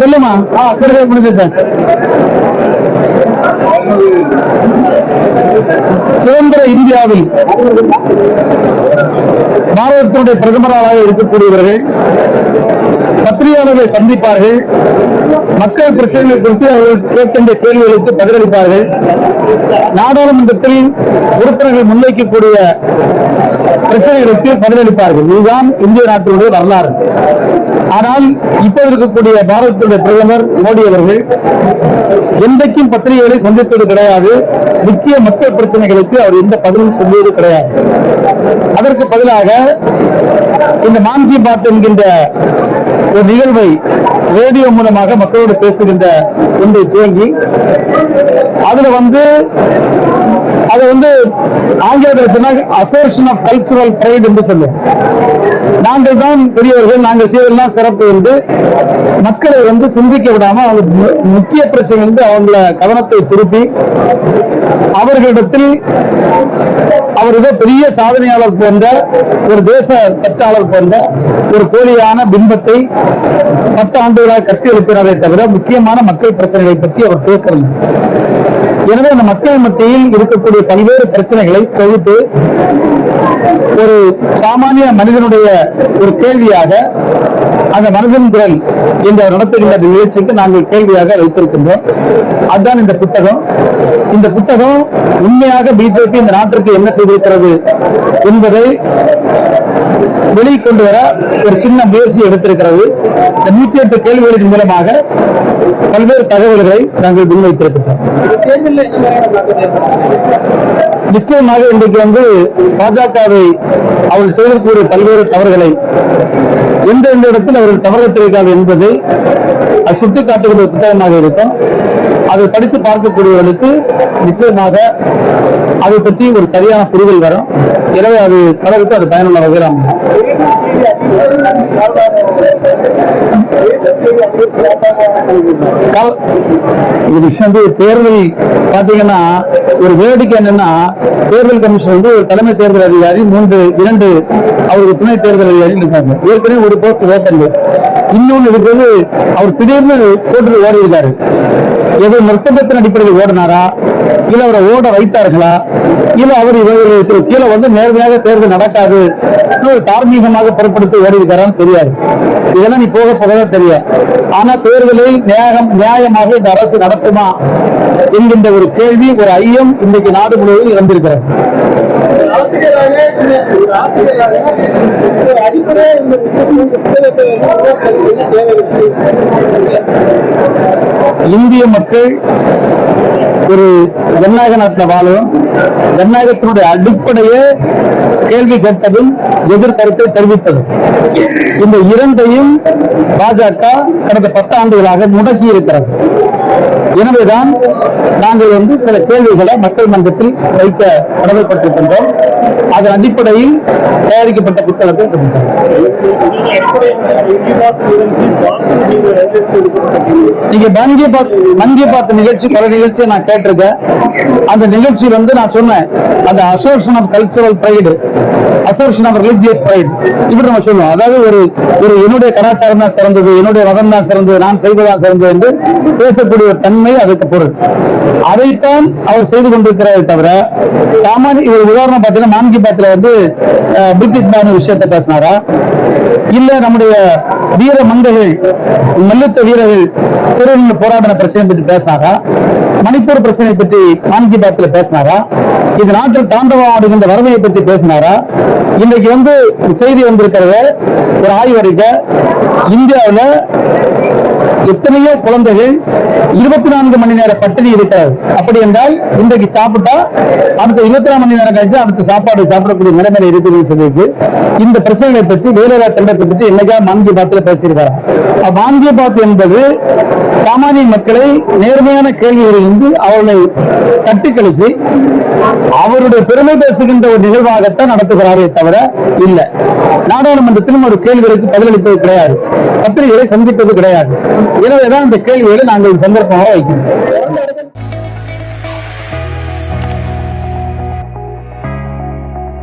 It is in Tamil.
சொல்லுமா முடியுது சார். சுதந்திர இந்தியாவில் பாரதத்தினுடைய பிரதமராக இருக்கக்கூடியவர்கள் பத்திரிகையாளர்களை சந்திப்பார்கள் மக்கள் பிரச்சனைகளை குறித்து அவர்கள் கேட்கின்ற கேள்விகளுக்கு பதிலளிப்பார்கள். நாடாளுமன்றத்தில் உறுப்பினர்கள் முன்வைக்கக்கூடிய பிரச்சனைகளுக்கு பதிலளிப்பார்கள். இதுதான் இந்திய நாட்டினுடைய வரலாறு. ஆனால் இப்ப இருக்கக்கூடிய பாரதத்துடைய பிரதமர் மோடி அவர்கள் என்றைக்கும் பத்திரிகைகளை சந்தித்து கொடுத்தது கிடையாது. முக்கிய மக்கள் பிரச்சனைகளுக்கு அவர் எந்த பதிலும் சொல்லியது கிடையாது. அதற்கு பதிலாக இந்த மான் பாத் என்கின்ற ஒரு நிகழ்வை ரேடியோ மூலமாக மக்களோடு பேசுகின்ற ஒன்றை துவங்கி அதுல வந்து அதை வந்து ஆங்கிலத்தில் சொன்னாங்க அசோசியேஷன் ஆஃப் கல்ச்சுரல் பிரைட் என்று சொல்லும் நாங்கள் தான் பெரியவர்கள் நாங்கள் செய்வதெல்லாம் சிறப்பு என்று மக்களை வந்து சிந்திக்க விடாம அவங்க முக்கிய பிரச்சனை வந்து அவங்கள கவனத்தை திருப்பி அவர்களிடத்தில் அவர் ஏதோ பெரிய சாதனையாளர் போன்ற ஒரு தேச கட்டாளர் போன்ற ஒரு போலியான பிம்பத்தை பத்து ஆண்டுகளாக கட்டி எழுப்பினாரே தவிர முக்கியமான மக்கள் பிரச்சனைகளை பற்றி அவர் பேசவில்லை. எனவே அந்த மக்கள் மத்தியில் இருக்கக்கூடிய பல்வேறு பிரச்சனைகளை தொகுத்து ஒரு சாமானிய மனிதனுடைய ஒரு கேள்வியாக அந்த மனதின் என்று அவர் நடத்துகின்ற இந்த நிகழ்ச்சிக்கு நாங்கள் கேள்வியாக வைத்திருக்கின்றோம். அதுதான் இந்த புத்தகம். இந்த புத்தகம் உண்மையாக பிஜேபி இந்த நாட்டிற்கு என்ன செய்திருக்கிறது என்பதை வெளிக்கொண்டு வர ஒரு சின்ன முயற்சி எடுத்திருக்கிறது. இந்த நூத்தி எட்டு கேள்விகளின் மூலமாக பல்வேறு தகவல்களை நாங்கள் முன்வைத்திருக்கின்றோம். நிச்சயமாக இன்றைக்கு வந்து பாஜகவை அவர்கள் செய்திருக்கக்கூடிய பல்வேறு தவறுகளை எந்தெந்த இடத்தில் அவர்கள் தவறத்திருக்கிறார்கள் என்பதை அது சுட்டிக்காட்டுகிற ஒரு புத்தகமாக இருக்கும். அதை படித்து பார்க்கக்கூடியவர்களுக்கு நிச்சயமாக அதை பற்றி ஒரு சரியான புரிதல் வரும். எனவே அது பலருக்கு அது பயனுள்ள வகையில் அமையும். இது விஷயம் வந்து தேர்தல் பாத்தீங்கன்னா ஒரு வேடிக்கை என்னன்னா தேர்தல் கமிஷன் வந்து ஒரு தலைமை தேர்தல் அதிகாரி மூன்று இரண்டு அவருக்கு துணை தேர்தல் அதிகாரி இருக்காங்க. ஏற்கனவே ஒரு போஸ்ட் ஓப்பன். இன்னொன்னு இருக்கிறது அவர் திடீர்னு போட்டு ஓடி இருக்காரு எது நிர்பந்தத்தின் அடிப்படையில் ஓடினாரா? இல்ல அவரை ஓட வைத்தார்களா? இல்ல அவர் இவர்களுக்கு கீழே வந்து நேர்மையாக தேர்தல் நடக்காது. தார்மீகமாக பொருட்படுத்தி ஓடி இருக்காரான்னு தெரியாது. இதெல்லாம் நீ போக போகதான் தெரியும் ஆனா தேர்தலை நியாயம் நியாயமாக இந்த அரசு நடத்துமா என்கின்ற ஒரு கேள்வி ஒரு ஐயம் இன்றைக்கு நாடு முழுவதும் வந்திருக்கிறது இந்திய மக்கள் ஒரு ஜனநாயக நாட்டில் வாழும் ஜனநாயகத்தினுடைய அடிப்படையே கேள்வி கேட்பதும் எதிர்கருத்தை தெரிவிப்பதும் இந்த இரண்டையும் பாஜக கடந்த பத்தாண்டுகளாக முடக்கி இருக்கிறது எனவேதான் நாங்கள் வந்து சில கேள்விகளை மக்கள் மன்றத்தில் வைக்க கடமைப்பட்டிருக்கின்றோம். அதன் அடிப்படையில் தயாரிக்கப்பட்ட புத்தகத்தை நீங்க மன் கி பாத் மன் கி பாத் நிகழ்ச்சி பல நிகழ்ச்சியை நான் கேட்டிருக்கேன். அந்த நிகழ்ச்சி வந்து நான் சொன்னேன் அந்த association of cultural pride association of religious pride இப்படி நம்ம சொல்லுவோம். அதாவது ஒரு ஒரு என்னுடைய கலாச்சாரம் தான் சிறந்தது என்னுடைய மதம் தான் சிறந்தது நான் செய்வதான் சிறந்தது என்று பேசக்கூடிய ஒரு தன்மை அதுக்கு பொருள். அதைத்தான் அவர் செய்து கொண்டிருக்கிறாரே தவிர சாமானிய ஒரு உதாரணம் பார்த்தீங்கன்னா மான்கி பாத்ல வந்து பிரிட்டிஷ் பானு விஷயத்தை பேசினாரா? இல்ல நம்முடைய வீர மங்கைகள் மல்லுத்த வீரர்கள் திருவிழா போராடின பிரச்சனை பற்றி பேசினாரா? மணிப்பூர் பிரச்சனை பற்றி மான் கி பாத்ல பேசினாரா? இது நாட்டில் தாண்டவம் ஆடுகின்ற வறுமையை பற்றி பேசினாரா? இன்றைக்கு வந்து செய்தி வந்திருக்கிறது ஒரு ஆய்வறிக்கை இந்தியாவில் எத்தனையோ குழந்தைகள் இருபத்தி நான்கு மணி நேர பட்டினி இருக்கிறது அப்படி என்றால் இன்றைக்கு சாப்பிட்டா அடுத்த இருபத்தி நாலு மணி நேரம் கழிச்சு அடுத்த சாப்பாடு சாப்பிடக்கூடிய நிலைமையில இருக்குதுன்னு சொல்லியிருக்கு. இந்த பிரச்சனைகளை பற்றி வேலையில்லா திட்டத்தை பற்றி என்னைக்கா மாந்திய பாத்துல பேசியிருக்காரு? மாந்திய பாத் என்பது சாமானிய மக்களை நேர்மையான கேள்விகளிலிருந்து அவர்களை தட்டி கழிச்சு அவருடைய பெருமை பேசுகின்ற ஒரு நிகழ்வாகத்தான் நடத்துகிறாரே தவிர இல்ல. நாடாளுமன்றத்திலும் ஒரு கேள்விகளுக்கு பதிலளிப்பது கிடையாது. பத்திரிகைகளை சந்திப்பது கிடையாது. எனவேதான் இந்த கேள்விகளை நாங்கள் சந்தர்ப்பமாக வைக்கிறோம்.